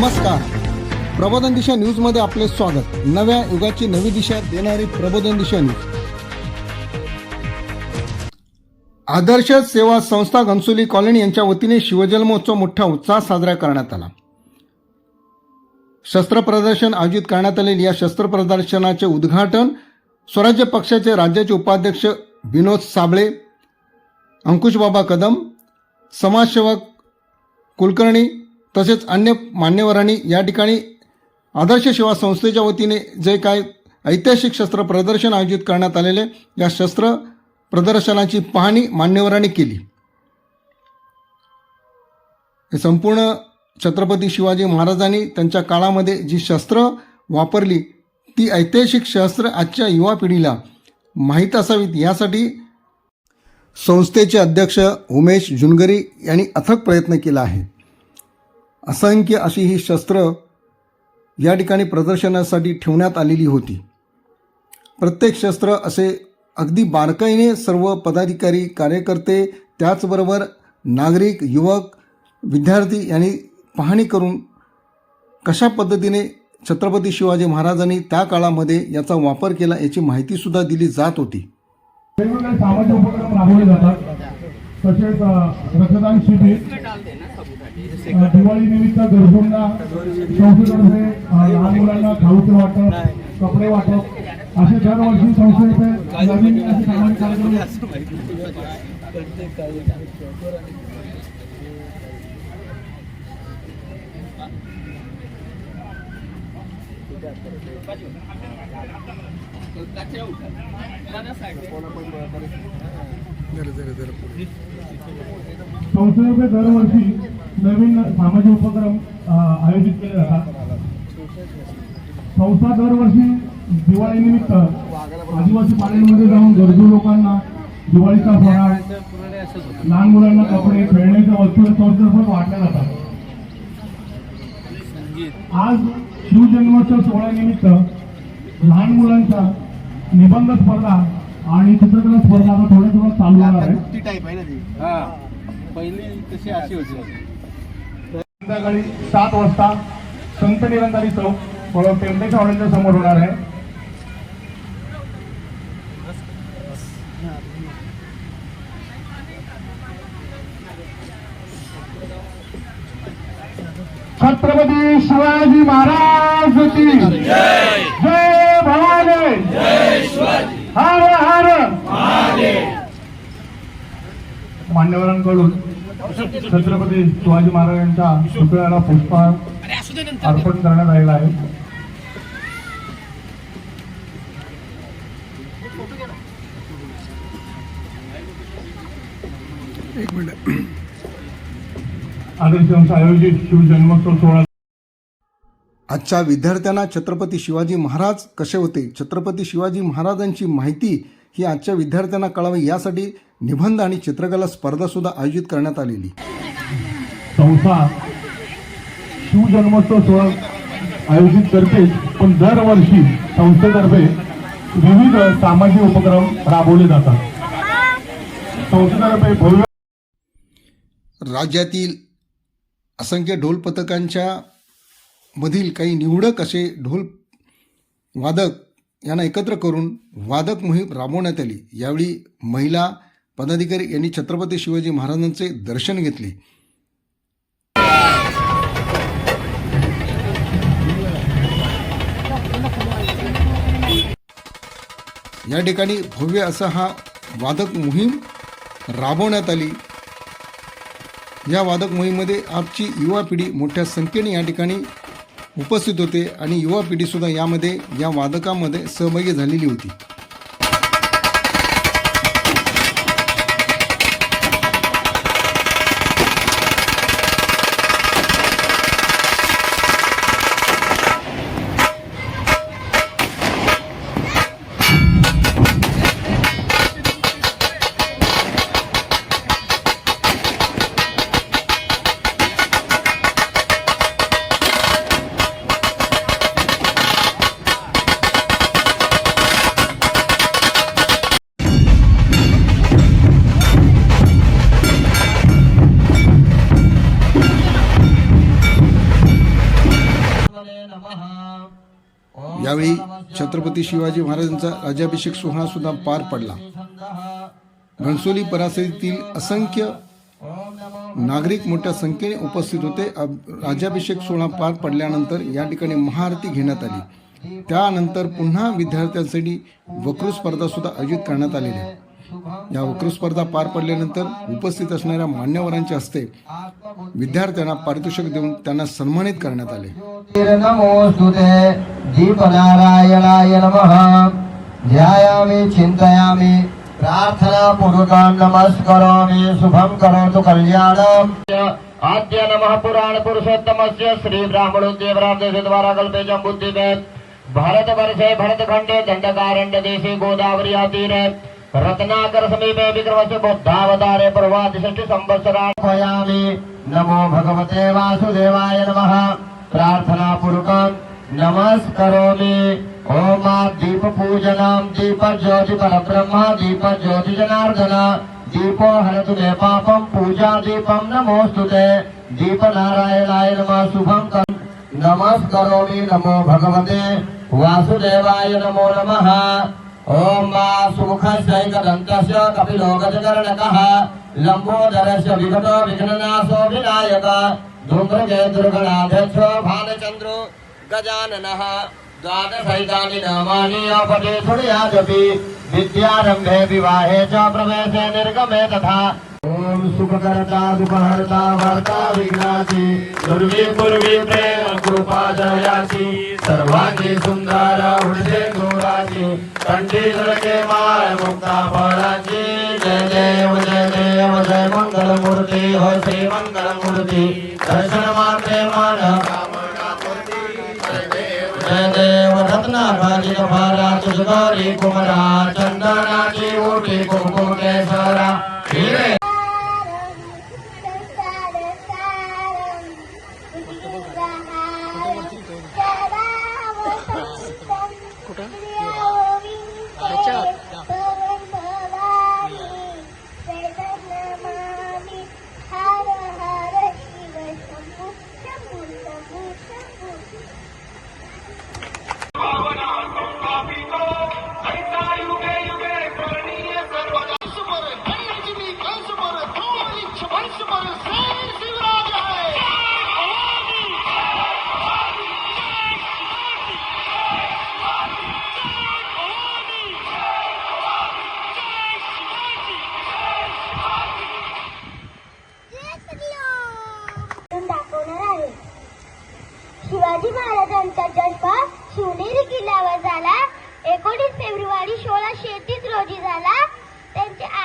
नमस्कार. प्रबोधन दिशा न्यूजमध्ये आपले स्वागत. नव्या युगाची नवी दिशा देणारी प्रबोधन दिशा न्यूज. आदर्श सेवा संस्था घनसोली कॉलनी यांच्या वतीने शिवजन्मोत्सव मोठ्या उत्साहात साजरा करण्यात आला. शस्त्र प्रदर्शन आयोजित करण्यात आलेले या शस्त्र प्रदर्शनाचे उद्घाटन स्वराज्य पक्षाचे राज्याचे उपाध्यक्ष विनोद साबळे अंकुशबाबा कदम समाजसेवक कुलकर्णी तसेच अन्य मान्यवरांनी या ठिकाणी आदर्श सेवा संस्थेच्या वतीने जे काय ऐतिहासिक शस्त्र प्रदर्शन आयोजित करण्यात आलेले या शस्त्र प्रदर्शनाची पाहणी मान्यवरांनी केली. हे संपूर्ण छत्रपती शिवाजी महाराजांनी त्यांच्या काळामध्ये जी शस्त्र वापरली ती ऐतिहासिक शस्त्र आजच्या युवा पिढीला माहीत असावीत यासाठी संस्थेचे अध्यक्ष उमेश जुनगरी यांनी अथक प्रयत्न केला आहे. असंख्य अशी ही शस्त्र या ठिकाणी प्रदर्शनासाठी ठेवण्यात आलेली होती. प्रत्येक शस्त्र असे अगदी बारकाईने सर्व पदाधिकारी कार्यकर्ते त्याचबरोबर नागरिक युवक विद्यार्थी यांनी पाहणी करून कशा पद्धतीने छत्रपती शिवाजी महाराजांनी त्या काळामध्ये याचा वापर केला याची माहितीसुद्धा दिली जात होती. वेगवेगळे सामाजिक उपक्रम राबवले जातात. तसेच रक्तदान शिबिर दिवाळी निमित्त गरजूंना संस्थेतर्फे लहान मुलांना खाऊचे वाटप कपडे वाटप असे दरवर्षी संस्थेचे नवीन असे सामाजिक कार्यक्रम संस्थेतर्फे दरवर्षी नवीन सामाजिक उपक्रम आयोजित केले जातात. संस्था दरवर्षी दिवाळीनिमित्त आदिवासी पाण्यांमध्ये जाऊन गरजू लोकांना दिवाळीचा फराळ लहान मुलांना कपडे खेळण्याच्या वस्तू संस्थेसोबत वाटल्या जातात. आज शिवजन्मोत्सव सोहळ्यानिमित्त लहान मुलांचा निबंध स्पर्धा आणि चित्रकला स्पर्धा थोड्या थोड्या चालू होणार आहे. हा. पहिली तशी अशी होती. संध्याकाळी सात वाजता संत निरंकारी चौक व टेम्पलेट हॉटेलच्या समोर होणार आहे. छत्रपती शिवाजी महाराज की जय भवानी. हर हर. मान्यवरांकडून छत्रपती शिवाजी महाराजांच्या पुतळ्याला पुष्पहार अर्पण करण्यात आलेला आहे. एक मिनिट. आदर्श संस्था आयोजित शिवजन्मोत्सव सोहळा. आजच्या विद्यार्थ्यांना छत्रपती शिवाजी महाराज कसे होते? छत्रपती शिवाजी महाराजांची माहिती ही आजच्या विद्यार्थ्यांना कळावी यासाठी निबंध आणि चित्रकला स्पर्धासुद्धा आयोजित करण्यात आलेली. संस्था शिवजन्मोत्सव सोहळा आयोजित करते पण दरवर्षी संस्थेतर्फे विविध सामाजिक उपक्रम राबवले जातात. संस्थेतर्फे भव्य राज्यातील असंख्य ढोल पथकांच्या मधील काही निवडक असे ढोल वादक यांना एकत्र करून वादक मोहीम राबवण्यात आली. यावेळी महिला पदाधिकारी यांनी छत्रपती शिवाजी महाराजांचे दर्शन घेतले. या ठिकाणी भव्य असा हा वादक मोहीम राबवण्यात आली. या वादक मोहीममध्ये आजची युवा पिढी मोठ्या संख्येने या ठिकाणी उपस्थित होते आणि युवा पिढीसुद्धा यामध्ये या वादकामध्ये सहभागी झालेली होती. यावेळी छत्रपती शिवाजी महाराजांचा राज्याभिषेक सोहळा सुद्धा पार पडला. घणसोली परासरीतील असंख्य नागरिक मोठ्या संख्येने उपस्थित होते. राज्याभिषेक सोहळा पार पडल्यानंतर या ठिकाणी महाआरती घेण्यात आली. त्यानंतर पुन्हा विद्यार्थ्यांसाठी वक्र स्पर्धा सुद्धा आयोजित करण्यात आलेली या वक्तृ स्पर्धा पार पडल्यानंतर उपस्थित असणाऱ्या मान्यवरांच्या हस्ते विद्यार्थ्यांना पारितोषिक देऊन त्यांना सन्मानित करण्यात आले. चिन्तयामि प्रार्थनापूर्वकं नमस्करोमि शुभं करोतु कल्याणम्। आद्य नमः पुराण पुरुषोत्तमस्य श्री ब्राह्मणोद्यवराब्देश द्वारा कल्पे जम्बुद्दीपेत भारतवर्षे भरतखण्डे दण्डकारण्य देशे गोदावरी तीरे रत्नाकर समीपे विक्रमस्य बुद्धावतारे पूर्वादिषष्टि संवत्सराणि नमो भगवते वासुदेवाय नमः प्रार्थनापूर्वकं नमस्करोमि ॐ दीप पूजनं दीप ज्योति परब्रह्म दीप ज्योति जनार्दन दीपो हरतु मे पापं पूजा दीपं नमोऽस्तु ते दीप नारायणाय नमः शुभं कर्म नमस्करोमि नमो भगवते वासुदेवाय नमो नमः ॐ मा सुमुखस्यैकदन्तस्य कपिलो लम्बोदरस्य विगतो विघ्ननाशो विनायक धूम्रके दुर्गणाध्यक्षो भालचन्द्रो गजाननः द्वादशैतानि नामानि अपदे सुर्यादपि विद्यारम्भे विवाहे च प्रवेशे निर्गमे तथा। ॐ सुखकर्ता दुःखहर्ता वर्ता विघ्नासि दुर्वी पूर्वी प्रेम कृपा जयासि सर्वांगी सुन्दर हृदय गोराची कंठी माळ मुक्ता फळाची जय देव जय देव जय मंगल मूर्ती हो श्री मंगल मूर्ती दर्शन मात्रे मन जय देव रत्नाभाजी भारा तुझगारी कुमरा चंदनाची ओटी कुंकू केसरा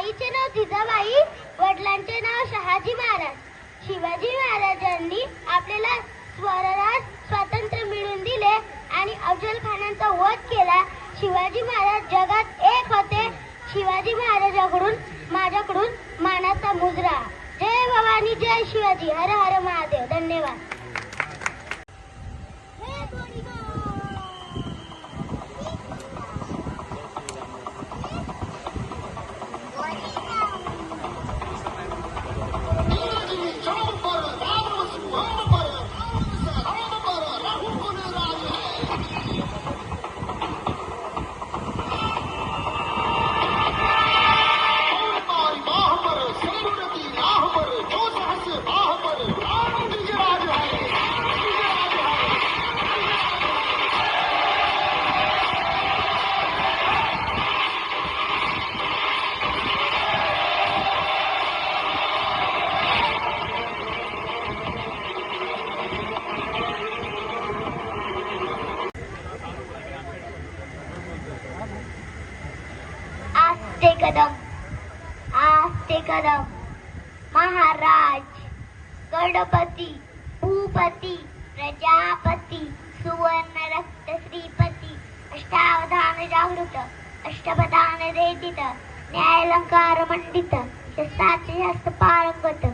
आईचे नाव जिजाबाई वडिलांचे नाव शहाजी महाराज. शिवाजी महाराजांनी आपल्याला स्वराज स्वातंत्र्य मिळवून दिले आणि अफजल खानांचा वध केला. शिवाजी महाराज जगात एक होते. शिवाजी महाराजाकडून माझ्याकडून मानाचा मुजरा. जय भवानी जय शिवाजी. हर हर महादेव. धन्यवाद. अष्टावधान जागृत अष्टपदान रेदित न्यायालंकार मंडित शस्त्राचे शास्त्र पारंगत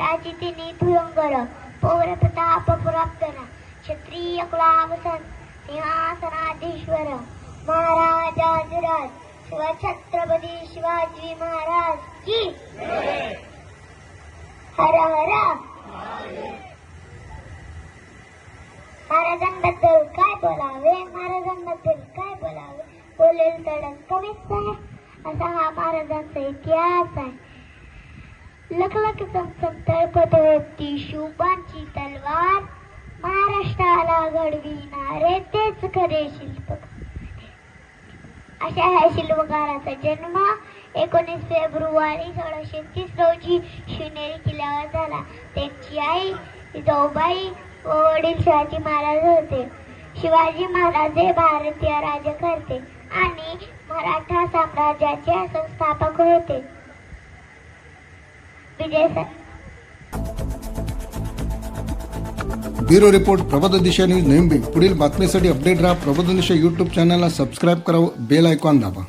राजिती नीतुयंगर पौर प्रताप पुराप्तन क्षत्रिय कुलावसन सिंहासनाधीश्वर महाराजाधिराज शिवछत्रपती शिवाजी महाराज की हर हर। महाराजांबद्दल काय बोलावे? महाराजांबद्दल काय बोलावे? कमीच आहे असा हा महाराजांचा इतिहास आहे लखलख चमचम तळपत होती शुभांची तलवार महाराष्ट्राला घडविणारे तेच खरे शिल्पकार अशा ह्या शिल्पकाराचा जन्म एकोणीस फेब्रुवारी सोळाशे तीस रोजी शिवनेरी किल्ल्यावर झाला त्यांची आई जिजाऊबाई व वडील शिवाजी महाराज होते शिवाजी महाराज हे भारतीय राजकर्ते आणि मराठा साम्राज्याचे संस्थापक होते. Vijay bureau report Prabodh Disha news नेहमी पुढील बातमीसाठी अपडेट राहा प्रबोध दिशा यूट्यूब चॅनलला सबस्क्राईब करावं बेल आयकॉन दाबा.